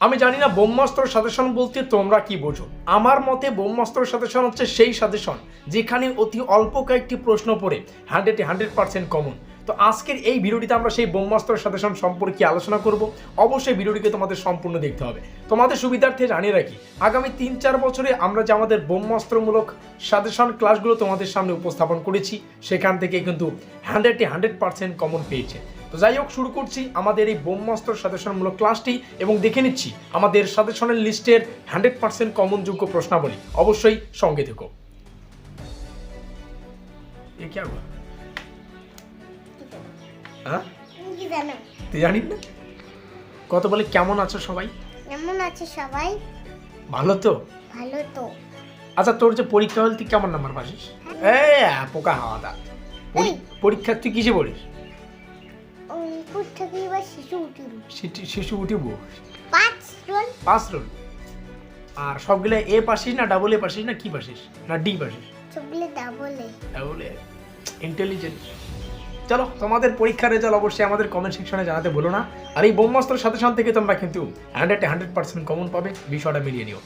আমি জানি না ব্রহ্মাস্ত্র সাজেশন বলতে তোমরা কি বোঝো। আমার মতে ব্রহ্মাস্ত্র সাজেশন হচ্ছে সেই সাজেশন যেখানে অতি অল্প কয়েকটি প্রশ্ন পড়ে হান্ড্রেডে হান্ড্রেড পার্সেন্ট কমন। তো আজকের এই ভিডিওটিতে আমরা সেই ব্রহ্মাস্ত্র সাজেশন সম্পর্কে আলোচনা করব। অবশ্যই ভিডিওটিকে তোমাদের সম্পূর্ণ দেখতে হবে। তোমাদের সুবিধার্থে জানিয়ে রাখি, আগামী তিন চার বছরে আমরা যে আমাদের ব্রহ্মাস্ত্রমূলক সাজেশন ক্লাসগুলো তোমাদের সামনে উপস্থাপন করেছি, সেখান থেকে কিন্তু হান্ড্রেডে হান্ড্রেড পার্সেন্ট কমন পেয়েছে। তো যাই হোক শুরু করছি আমাদের এই ব্রহ্মাস্ত্র সাজেশনমূলক ক্লাসটি এবং দেখে নিচ্ছি আমাদের সাজেশনের লিস্টের হান্ড্রেড পার্সেন্ট কমনযোগ্য প্রশ্নাবলী। অবশ্যই সঙ্গে থেকো। এ কি হ্যাঁ? তুই জানিস না? কত বলে কেমন আছো সবাই? কেমন আছে সবাই? ভালো তো? ভালো তো। আচ্ছা তোর যে পরীক্ষা হল তুই কেমন নাম্বার পাসিস এই পোকা হাওয়া দা। পরীক্ষা তুই কিসে পড়িস? অঙ্কুর থেকে এবার শিশু উঠিব শিশু- উঠিব? পাঁচ রোল পাঁচ রোল আর সবগুলো এ পাসিস না ডাবল এ পাসিস না কি পাসিস না ডি পাসিস সবগুলো এ ডাবল এ ইন্টেলিজেন্ট চলো তোমাদের পরীক্ষার রেজাল্ট অবশ্যই আমাদের কমেন্ট সেকশনে জানাতে বলো না। আর এই ব্রহ্মাস্ত্র সাথে সাথে থেকে তোমরা কিন্তু হান্ড্রেড হান্ড্রেড পার্সেন্ট কমন পাবে বিষয়টা মিলিয়ে নিও।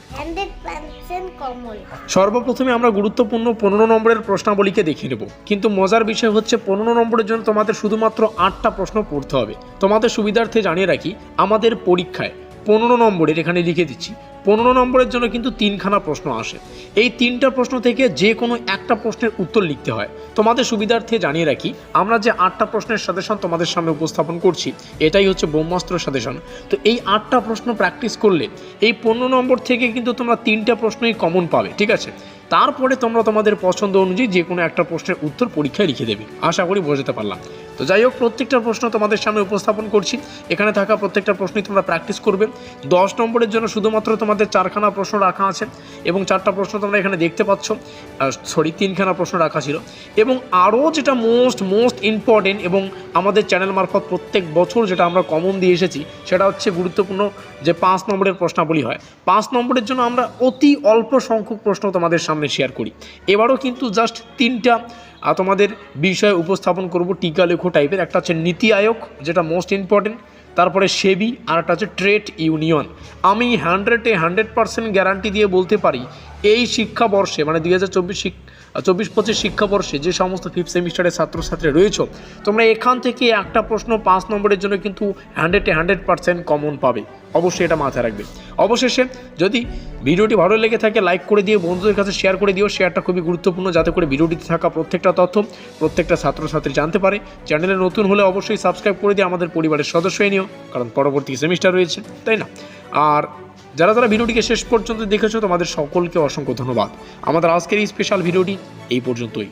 সর্বপ্রথমে আমরা গুরুত্বপূর্ণ পনেরো নম্বরের প্রশ্নাবলীকে দেখে নেব। কিন্তু মজার বিষয় হচ্ছে পনেরো নম্বরের জন্য তোমাদের শুধুমাত্র আটটা প্রশ্ন পড়তে হবে। তোমাদের সুবিধার্থে জানিয়ে রাখি আমাদের পরীক্ষায় পনেরো নম্বরের, এখানে লিখে দিচ্ছি, পনেরো নম্বরের জন্য কিন্তু তিনখানা প্রশ্ন আসে। এই তিনটা প্রশ্ন থেকে যে কোনো একটা প্রশ্নের উত্তর লিখতে হয়। তোমাদের সুবিধার্থে জানিয়ে রাখি, আমরা যে আটটা প্রশ্নের সাজেশন তোমাদের সামনে উপস্থাপন করছি, এটাই হচ্ছে ব্রহ্মাস্ত্র সাজেশন। তো এই আটটা প্রশ্ন প্র্যাকটিস করলে এই পনেরো নম্বর থেকে কিন্তু তোমরা তিনটা প্রশ্নই কমন পাবে, ঠিক আছে? তারপরে তোমরা তোমাদের পছন্দ অনুযায়ী যে কোনো একটা প্রশ্নের উত্তর পরীক্ষায় লিখে দেবে। আশা করি বোঝাতে পারলাম। তো যাই হোক, প্রত্যেকটা প্রশ্ন তোমাদের সামনে উপস্থাপন করছি। এখানে থাকা প্রত্যেকটা প্রশ্নই তোমরা প্র্যাকটিস করবে। দশ নম্বরের জন্য শুধুমাত্র তোমাদের চারখানা প্রশ্ন রাখা আছে। এবং চারটা প্রশ্ন তোমরা এখানে দেখতে পাচ্ছ সরি তিনখানা প্রশ্ন রাখা ছিল। এবং আরও যেটা মোস্ট মোস্ট ইম্পর্টেন্ট এবং আমাদের চ্যানেল মারফত প্রত্যেক বছর যেটা আমরা কমন দিয়ে এসেছি, সেটা হচ্ছে গুরুত্বপূর্ণ যে পাঁচ নম্বরের প্রশ্নাবলী হয়। পাঁচ নম্বরের জন্য আমরা অতি অল্প সংখ্যক প্রশ্ন তোমাদের সামনে শেয়ার করি। এবারও কিন্তু জাস্ট তিনটা তোমাদের বিষয় উপস্থাপন করব টিকা লেখো টাইপের একটা হচ্ছে নীতি আয়োগ, যেটা মোস্ট ইম্পর্টেন্ট তারপরে সেবি আর একটা হচ্ছে ট্রেড ইউনিয়ন। আমি হান্ড্রেডে হান্ড্রেড পার্সেন্ট গ্যারান্টি দিয়ে বলতে পারি, এই শিক্ষাবর্ষে মানে দুই হাজার চব্বিশ চব্বিশ পঁচিশ শিক্ষাবর্ষে যে সমস্ত ফিফথ সেমিস্টারের ছাত্রছাত্রী রয়েছে, তোমরা এখান থেকে একটা প্রশ্ন পাঁচ নম্বরের জন্য কিন্তু হান্ড্রেডে হান্ড্রেড পার্সেন্ট কমন পাবে। অবশ্যই এটা মাথায় রাখবে। অবশেষে যদি ভিডিওটি ভালো লেগে থাকে লাইক করে দিয়ে বন্ধুদের কাছে শেয়ার করে দিও। শেয়ারটা খুবই গুরুত্বপূর্ণ, যাতে করে ভিডিওটিতে থাকা প্রত্যেকটা তথ্য প্রত্যেকটা ছাত্রছাত্রী জানতে পারে। চ্যানেলে নতুন হলে অবশ্যই সাবস্ক্রাইব করে দিয়ে আমাদের পরিবারের সদস্য নিও, কারণ পরবর্তী সেমিস্টার রয়েছে, তাই না? আর যারা যারা ভিডিওটিকে শেষ পর্যন্ত দেখেছ, তোমাদের সকলকে অসংখ্য ধন্যবাদ। আমাদের আজকের এই স্পেশাল ভিডিওটি এই পর্যন্তই।